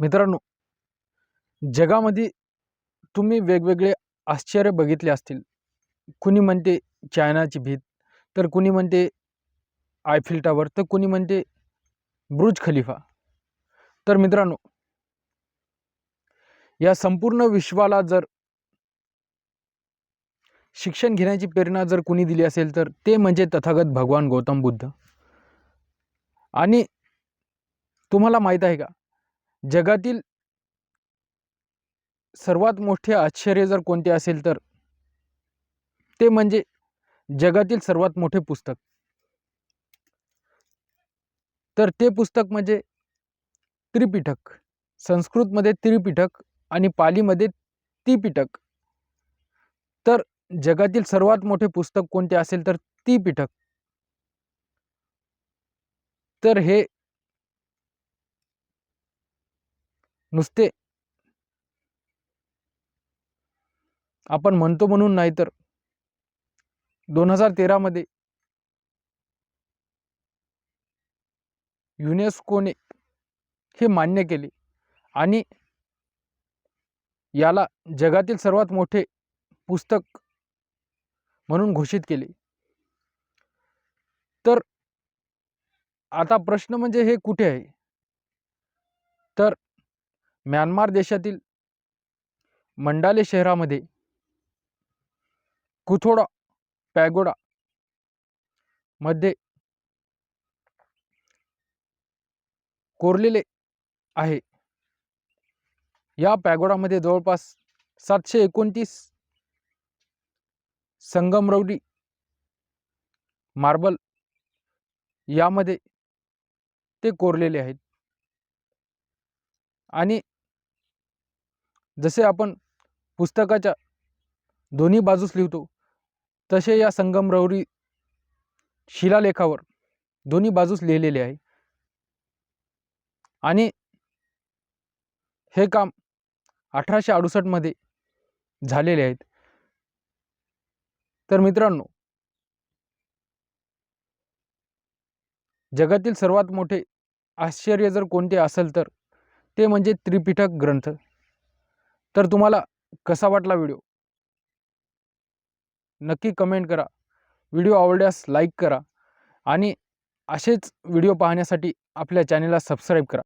मित्रांनो जगामध्ये तुम्ही वेगवेगळे आश्चर्य बघितले असतील. कुणी म्हणते चायनाची भीत तर कुणी म्हणते आयफिल टावर तर कुणी म्हणते ब्रुज खलिफा. तर मित्रांनो या संपूर्ण विश्वाला जर शिक्षण घेण्याची प्रेरणा जर कुणी दिली असेल तर ते म्हणजे तथागत भगवान गौतम बुद्ध. आणि तुम्हाला माहीत आहे का जगातील सर्वात मोठे आश्चर्य जर कोणते असेल तर ते म्हणजे जगातील सर्वात मोठे पुस्तक. तर ते पुस्तक म्हणजे त्रिपिटक. संस्कृतमध्ये त्रिपिटक आणि पालीमध्ये तिपिटक तर जगातील सर्वात मोठे पुस्तक कोणते असेल तर तिपिठक तर हे नुसते आपण म्हणतो म्हणून नाही तर. दोन हजार तेरामध्ये युनेस्कोने हे मान्य केले आणि याला जगातील सर्वात मोठे पुस्तक म्हणून घोषित केले. तर आता प्रश्न म्हणजे हे कुठे आहे? तर म्यानमार देशातील मंडाले शहरामध्ये कुथोडा पॅगोडा मध्ये कोरलेले आहे. या पॅगोडामध्ये जवळपास सातशे एकोणतीस संगमरवडी मार्बल यामध्ये ते कोरलेले आहेत. आणि जसे आपण पुस्तकाच्या दोन्ही बाजूस लिहितो तसे या संगमरवरी शिलालेखावर दोन्ही बाजूस लिहिलेले आहे. आणि हे काम अठराशे अडुसष्टमध्ये झालेले आहेत. तर मित्रांनो जगातील सर्वात मोठे आश्चर्य जर कोणते असेल तर ते म्हणजे त्रिपिटक ग्रंथ. तर तुम्हाला कसा वाटला व्हिडिओ? नक्की कमेंट करा. व्हिडिओ आवडल्यास लाईक करा आणि असेच व्हिडिओ पाहण्यासाठी आपल्या चॅनलला सबस्क्राईब करा.